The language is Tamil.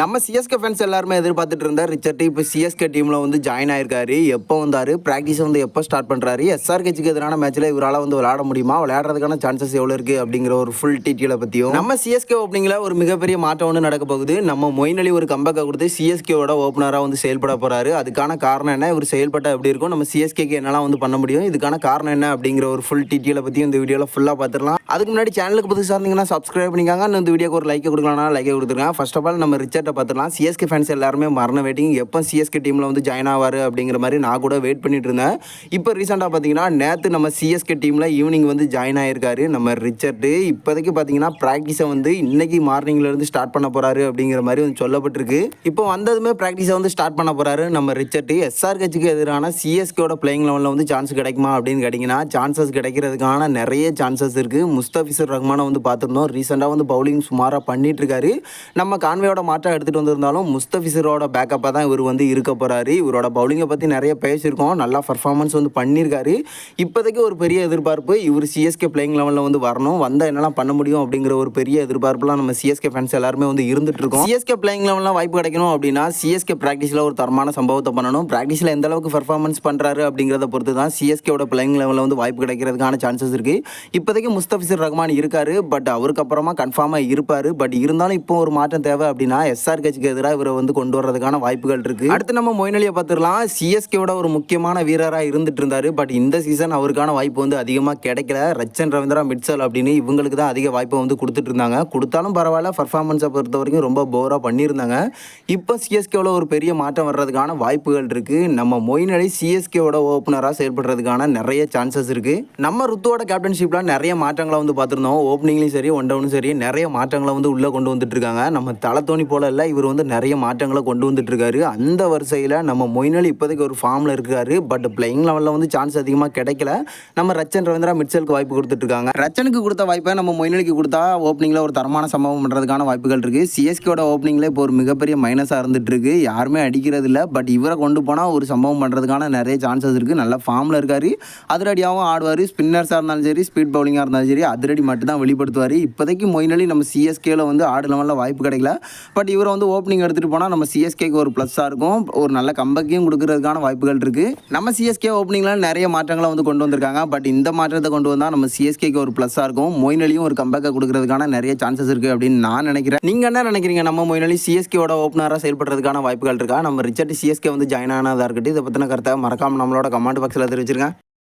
நம்ம சிஎஸ்கே ஃபேன்ஸ் எல்லாருமே எதிர்பார்த்துட்டு இருந்தார் ரிச்சர்ட் இப்போ சிஎஸ்கே டீமில் வந்து ஜாயின் ஆயிருக்காரு. எப்போ வந்தார்? ப்ராக்டிஸ் வந்து எப்போ ஸ்டார்ட் பண்ணுறாரு எஸ்ஆர்கேச்சுக்கு எதிரான மேட்ச்சில் இவரால் வந்து விளையாட முடியுமா? விளையாடுறதுக்கான சான்சஸ் எவ்வளோ இருக்குது அப்படிங்கிற ஒரு ஃபுல் டீட்டெயிலை பற்றியும் நம்ம சிஎஸ்கே ஓப்பனிங்கில் ஒரு மிகப்பெரிய மாற்றம் ஒன்று நடக்க போகுது. நம்ம மொயின் அலி ஒரு கம்பேக்கை கொடுத்து சிஎஸ்கேவோட ஓப்பனராக வந்து செயல்பட போகிறாரு அதுக்கான காரணம் என்ன? இவர் செயல்பட்டால் எப்படி இருக்கும்? நம்ம சிஎஸ்கேக்கு என்னெல்லாம் வந்து பண்ண முடியும்? இதுக்கான காரணம் என்ன? அப்படிங்கிற ஒரு ஃபுல் டீட்டெயிலை பற்றியும் இந்த வீடியோவில் ஃபுல்லாக பார்த்துடலாம். அதுக்கு முன்னாடி சேனலுக்கு புதுசாக இருந்தீங்கன்னா சப்ஸ்கிரைப் பண்ணிக்காங்க. இந்த வீடியோக்கு ஒரு லைக் கொடுக்கலாம் லைக் கொடுத்துருங்க. ஃபர்ஸ்ட் ஆஃப் ஆல் நம்ம ரிச்சர்ட்டை பார்த்துலாம் சிஎஸ்கே ஃபேன்ஸ் எல்லாருமே மரண வெயிட்டிங் எப்போ சிஎஸ்கே டீமில் வந்து ஜாயின் ஆவார் அப்படிங்கிற மாதிரி நான் கூட வெயிட் பண்ணிட்டு இருந்தேன். இப்போ ரீசெண்டாக பார்த்தீங்கன்னா நேற்று நம்ம சிஎஸ்கே டீமில் ஈவினிங் வந்து ஜாயின் ஆயிருக்காரு. நம்ம ரிச்சர்ட்டு இப்போதைக்கு பார்த்தீங்கன்னா ப்ராக்டிஸை வந்து இன்னைக்கு மார்னிங்ல இருந்து ஸ்டார்ட் பண்ண போறாரு அப்படிங்கிற மாதிரி வந்து சொல்லப்பட்டிருக்கு. இப்போ வந்ததுமே ப்ராக்டிஸை வந்து ஸ்டார்ட் பண்ண போகிறாரு நம்ம ரிச்சர்டு. எஸ்ஆர் கட்சிக்கு எதிரான சிஎஸ்கேயோட பிளேயிங் லெவலில் வந்து சான்ஸ் கிடைக்குமா அப்படின்னு கேட்டிங்கன்னா சான்சஸ் கிடைக்கிறதுக்கான நிறைய சான்சஸ் இருக்குது முஸ்தபிசர் ரஹ்மானை வந்து பார்த்துருந்தோம். ரீசெண்டாக வந்து பவுலிங் சுமாராக பண்ணிட்டு இருக்காரு. நம்ம கான்வேயோட எடுத்துகிட்டு வந்திருந்தாலும் முஸ்தபிசரோட பேக்கப்பாக தான் இவர் வந்து இருக்க போகிறாரு இவரோட பவுலிங்கை பற்றி நிறைய பேசியிருக்கோம். நல்லா பர்ஃபார்மன்ஸ் வந்து பண்ணியிருக்காரு. இப்போதைக்கு ஒரு பெரிய எதிர்பார்ப்பு இவர் சிஎஸ்கே பிளேயிங் லெவலில் வந்து வரணும். வந்தால் என்னெல்லாம் பண்ண முடியும் அப்படிங்கிற ஒரு பெரிய எதிர்பார்ப்புலாம் நம்ம சிஎஸ்கே ஃபேன்ஸ் எல்லாருமே வந்து இருந்துட்டு இருக்கோம். சிஎஸ்கே பிளேயிங் லெவலில் வாய்ப்பு கிடைக்கணும் அப்படின்னா சிஎஸ்கே ப்ராக்டிஸில் ஒரு தரமான சம்பவத்தை பண்ணணும். ப்ராக்டிஸில் எந்த அளவுக்கு பர்ஃபார்மன்ஸ் பண்ணுறாரு அப்படிங்கிறத பொறுத்து தான் சிஎஸ்கேவோட பிளேயிங் லெவலில் வந்து வாய்ப்பு கிடைக்கிறதுக்கான சான்சஸ் இருக்குது இப்போதைக்கு முஸ்தபிசர் ரஹ்மான் இருக்காரு. பட் அவருக்கு அப்புறமா கன்ஃபார்மாக இருப்பார். பட் இருந்தாலும் இப்போ ஒரு மாற்றம் தேவை அப்படின்னா எஸ்ஆர் கட்சிக்கு எதிராக இவரை வந்து கொண்டு வர்றதுக்கான வாய்ப்புகள் இருக்கு. அடுத்து நம்ம மொய்னலியை பார்த்துக்கலாம் சிஎஸ்கேவோட ஒரு முக்கியமான வீரராக இருந்துட்டு இருந்தாரு. பட் இந்த சீசன் அவருக்கான வாய்ப்பு வந்து அதிகமாக கிடைக்கல. ரச்சன் ரவீந்திரா மிட்சல் அப்படின்னு இவங்களுக்கு தான் அதிக வாய்ப்பை வந்து கொடுத்துட்டு இருந்தாங்க. கொடுத்தாலும் பரவாயில்ல. பர்ஃபார்மன்ஸை பொறுத்த வரைக்கும் ரொம்ப போராக பண்ணியிருந்தாங்க. இப்போ சிஎஸ்கேவில் ஒரு பெரிய மாற்றம் வர்றதுக்கான வாய்ப்புகள் இருக்கு. நம்ம மொயினலி அலி சிஎஸ்கேவோட ஓப்பனராக செயல்படுறதுக்கான நிறைய சான்சஸ் இருக்கு. நம்ம ருத்துவோட கேப்டன்ஷிப்பில் நிறைய மாற்றங்களை வந்து பார்த்துருந்தோம். ஓப்பனிங்லையும் சரி ஒன் டவுனும் சரி நிறைய மாற்றங்களை வந்து உள்ளே கொண்டு வந்துட்டு இருக்காங்க. நம்ம தலத்தோனி போல இல்லை இவர் வந்து நிறைய மாற்றங்களை கொண்டு வந்துட்டுருக்காரு. அந்த வரிசையில் நம்ம மொயின் இப்போதைக்கு ஒரு ஃபார்மில் இருக்காரு. பட் பிளேயிங் லெவலில் வந்து சான்ஸ் அதிகமாக கிடைக்கல. நம்ம ரச்சன் ரவீந்திரா மிட்சலுக்கு வாய்ப்பு கொடுத்துட்ருக்காங்க ரச்சனுக்கு கொடுத்த வாய்ப்பை நம்ம மொயின் கொடுத்தா ஓப்பனிங்கில் ஒரு தரமான சம்பவம் பண்ணுறதுக்கான வாய்ப்புகள் இருக்குது சிஎஸ்கேவோட ஓப்பனிங்கில் இப்போ ஒரு மிகப்பெரிய மைனஸாக இருந்துட்டுருக்கு. யாருமே அடிக்கிறது இல்லை. பட் இவரை கொண்டு போனால் ஒரு சம்பவம் பண்ணுறதுக்கான நிறைய சான்சஸ் இருக்குது நல்ல ஃபார்மில் இருக்காரு. அதிரடியாகவும் ஆடுவார். ஸ்பின்னர்ஸாக இருந்தாலும் சரி ஸ்பீட் பவுலிங்காக இருந்தாலும் சரி அதிரடி மட்டும் தான் வெளிப்படுத்துவார். இப்போதைக்கு மொயின் அலி நம்ம சிஎஸ்கேல வந்து ஆடு லெவலில் வாய்ப்பு கிடைக்கல. பட் இவரை வந்து ஓப்பனிங் எடுத்துகிட்டு போனால் நம்ம சிஎஸ்கேக்கு ஒரு ப்ளஸ்ஸாக இருக்கும். ஒரு நல்ல கம்பக்கையும் கொடுக்கறதுக்கான வாய்ப்புகள் இருக்குது நம்ம சிஎஸ்கே ஓப்பனிங்கில் நிறைய மாற்றங்களை வந்து கொண்டு வந்திருக்காங்க. பட் இந்த மாற்றத்தை கொண்டு வந்தால் நம்ம சிஎஸ்கேக்கு ஒரு ப்ளஸ்ஸாக இருக்கும். மொயின் அலியும் ஒரு கம்பேக்கை கொடுக்கறதுக்கான நிறைய சான்சஸ் இருக்குது அப்படின்னு நான் நினைக்கிறேன். நீங்கள் என்ன நினைக்கிறீங்க? நம்ம மொயின் அலி சிஎஸ்கேவோட ஓப்பனராக செயல்படுறதுக்கான வாய்ப்புகள் இருக்கா? நம்ம ரிச்சர்ட் சிஎஸ்கே வந்து ஜாயின் ஆனதாக இருக்கட்டும். இதை பற்றின கருத்தை மறக்காமல் நம்மளோட கமெண்ட் பாக்ஸில் தெரிவிச்சிருக்கேன்